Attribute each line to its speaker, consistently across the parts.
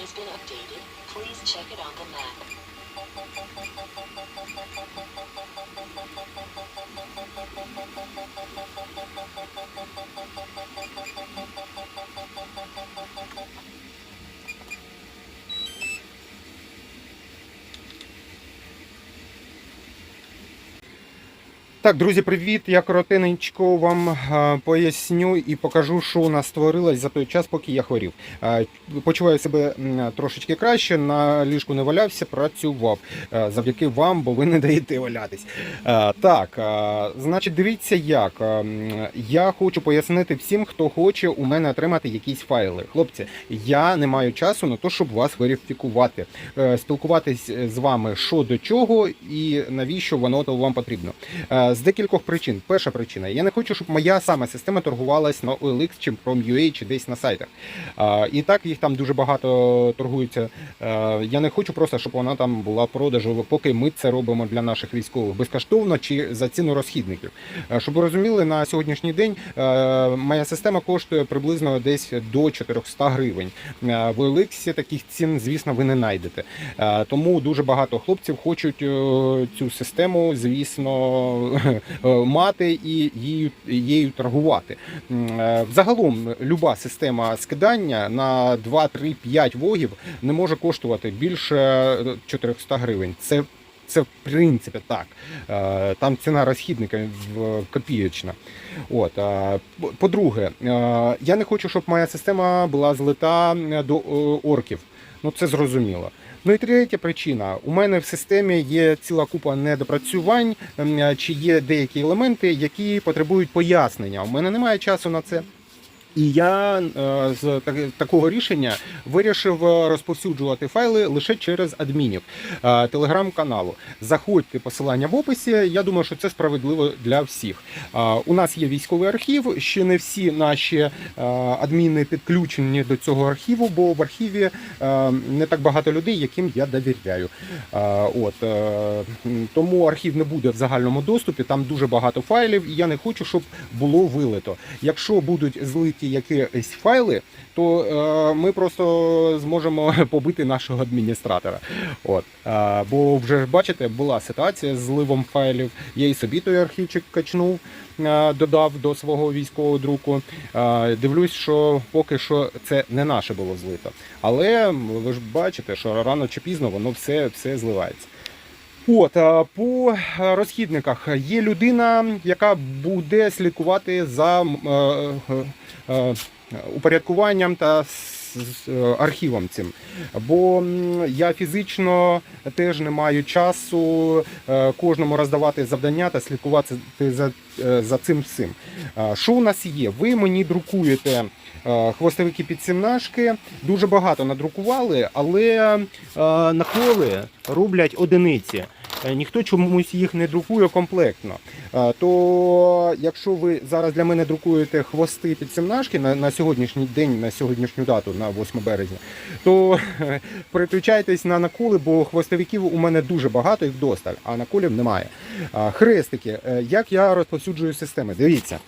Speaker 1: has been updated. Please check it on the map.
Speaker 2: Так, друзі, привіт! Я коротенько вам е, поясню і покажу, що у нас створилось за той час, поки я хворів. Е, Почуваю себе трошечки краще, на ліжку не валявся, працював Е, завдяки вам, бо ви не даєте валятись. Так, значить, дивіться як. Я хочу пояснити всім, хто хоче у мене отримати якісь файли. Хлопці, я не маю часу на те, щоб вас верифікувати, спілкуватись з вами що до чого і навіщо воно то вам потрібно. Е, З декількох причин. Перша причина: я не хочу, щоб моя сама система торгувалась на OLX чи Prom.ua чи десь на сайтах. Е, І так їх там дуже багато торгується. Е, Я не хочу просто, щоб вона там була продажу, поки ми це робимо для наших військових безкоштовно чи за ціну розхідників. Щоб ви розуміли, на сьогоднішній день моя система коштує приблизно десь до 400 гривень. В OLX таких цін, звісно, ви не знайдете. Тому дуже багато хлопців хочуть цю систему, звісно, мати і її, її торгувати. Е, Взагалом, люба система скидання на 2, 3, 5 вогів не може коштувати більше е, 400 гривень. Це це в принципі так. Е, Там ціна розхідника копієчна. От, е, по- по-друге, е, я не хочу, щоб моя система була злита е, до е, орків. Ну це зрозуміло. Ну і третя причина. У мене в системі є ціла купа недопрацювань, ем, чи є деякі елементи, які потребують пояснення. У мене немає часу на це. І я е, з такого рішення вирішив е, розповсюджувати файли лише через адмінів е, телеграм-каналу. Заходьте посилання в описі. Я думаю, що це справедливо для всіх. У нас є військовий архів. Ще не всі наші адміни підключені до цього архіву, бо в архіві не так багато людей, яким я довіряю. От тому архів не буде в загальному доступі. Там дуже багато файлів, і я не хочу, щоб було вилито. Якщо будуть злиті якісь файли, то е, ми просто зможемо побити нашого адміністратора. От е, бо вже бачите, була ситуація з зливом файлів. Я і собі той архівчик качнув, е, додав до свого військового друку. Дивлюсь, що поки що це не наше було злито. Але ви ж бачите, що рано чи пізно воно все, все зливається. От по е, розхідниках. Є людина, яка буде слідкувати за е, е, е, упорядкуванням та з е, архівом цим. Бо я фізично теж не маю часу е, кожному роздавати завдання та слідкувати за, е, за цим всім. Що у нас є? Ви мені друкуєте. Хвостовики під сімнашки дуже багато надрукували, але наколи роблять одиниці. Е, Ніхто чомусь їх не друкує комплектно. Е, То якщо ви зараз для мене друкуєте хвости під сімнашки на, на сьогоднішній день, на сьогоднішню дату, на 8 березня, то е, переключайтесь на наколи, бо хвостовиків у мене дуже багато їх вдосталь, а наколів немає. Хрестики, як я розповсюджую системи? Дивіться.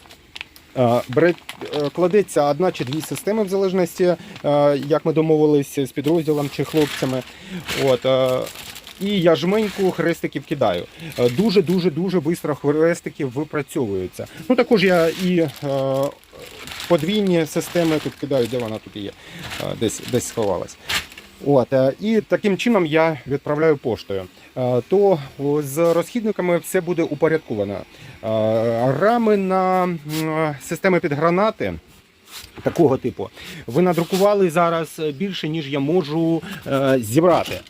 Speaker 2: Кладеться одна чи дві системи в залежності, як ми домовилися з підрозділом чи хлопцями. От, і я жменьку хрестиків кидаю. Е, Дуже швидко хрестики випрацьовуються. Ну також я і е, подвійні системи тут кидаю, де вона тут є, Е, десь десь сховалась. От, е, і таким чином я відправляю поштою. То з розхідниками все буде упорядковано. Рами на системи під гранати. Такого типу ви надрукували зараз більше, ніж я можу е, зібрати.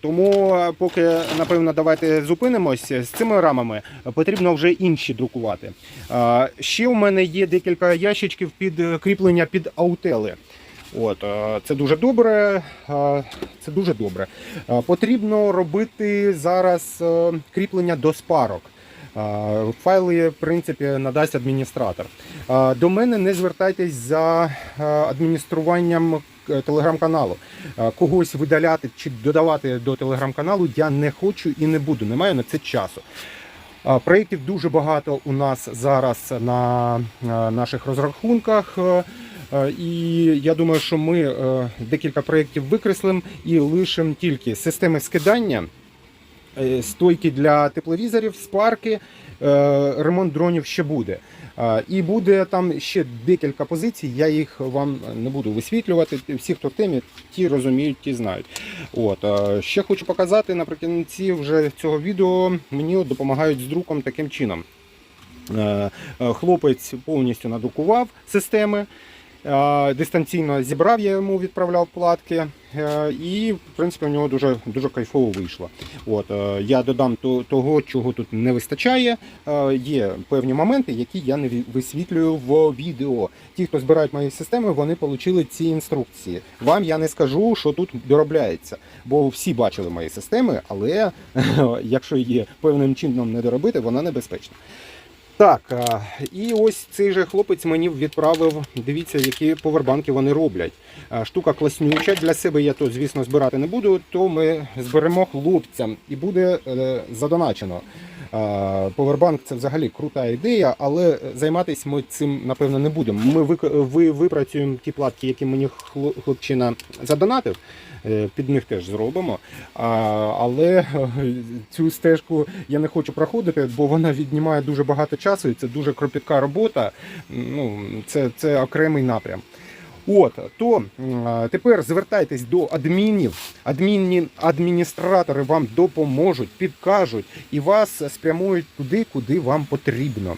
Speaker 2: Тому, е, поки напевно, давайте зупинимось з цими рамами, потрібно вже інші друкувати. Ще у мене є декілька ящичків під е, кріплення під аутели. От, е, це дуже добре. Це дуже добре. Потрібно робити зараз кріплення до спарок. Файли, в принципі, надасть адміністратор. До мене не звертайтесь за адмініструванням е, телеграм-каналу. Когось видаляти чи додавати до телеграм-каналу я не хочу і не буду. Не маю на це часу. Проєктів дуже багато у нас зараз на е, наших розрахунках. Е, І я думаю, що ми декілька проєктів викреслимо і лишимо тільки системи скидання, стойки для тепловізорів, спарки, е, ремонт дронів ще буде. Е, І буде там ще декілька позицій. Я їх вам не буду висвітлювати. Всі, хто в темі, ті розуміють, ті знають. От е, ще хочу показати наприкінці вже цього відео. Мені допомагають з друком таким чином. Е, е, Хлопець повністю надрукував системи. Е, Дистанційно зібрав, я йому відправляв платки, е, і в принципі у нього дуже дуже кайфово вийшло. От е, я додам того, чого тут не вистачає. Є певні моменти, які я не висвітлюю в відео. Ті, хто збирають мої системи, вони отримали ці інструкції. Вам я не скажу, що тут доробляється, бо всі бачили мої системи, але якщо її певним чином не доробити, вона небезпечна. Так, і ось цей же хлопець мені відправив. Дивіться, які повербанки вони роблять. Штука класнюча. Для себе я то, звісно, збирати не буду, то ми зберемо хлопцям і буде е, задоначено. Повербанк це взагалі крута ідея, але займатися ми цим напевно не будемо. Ми ви, випрацюємо ті платки, які мені хлопчина задонатив. е, Під них теж зробимо. Але е, цю стежку я не хочу проходити, бо вона віднімає дуже багато часу і це дуже кропітка робота. Ну, це, це окремий напрям. От, то тепер звертайтесь до адмінів. Адмінні, адміністратори вам допоможуть, підкажуть і вас спрямують туди, куди вам потрібно.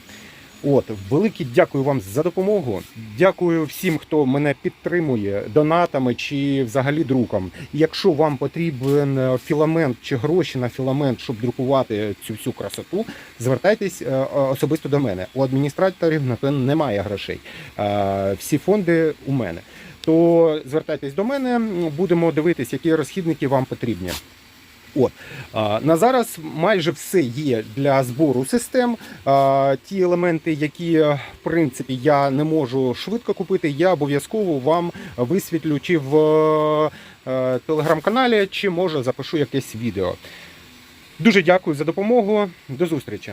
Speaker 2: От, велике дякую вам за допомогу. Дякую всім, хто мене підтримує донатами чи взагалі друком. Якщо вам потрібен е, філамент чи гроші на філамент, щоб друкувати цю всю красоту, звертайтесь е, особисто до мене. У адміністраторів, напевно, немає грошей. Е, Всі фонди у мене. То звертайтесь до мене, будемо дивитись, які розхідники вам потрібні. От на зараз майже все є для збору систем. Ті елементи, які е, в принципі я не можу швидко купити, я обов'язково вам висвітлю чи в е, телеграм-каналі, чи може запишу якесь відео. Дуже дякую за допомогу. До зустрічі.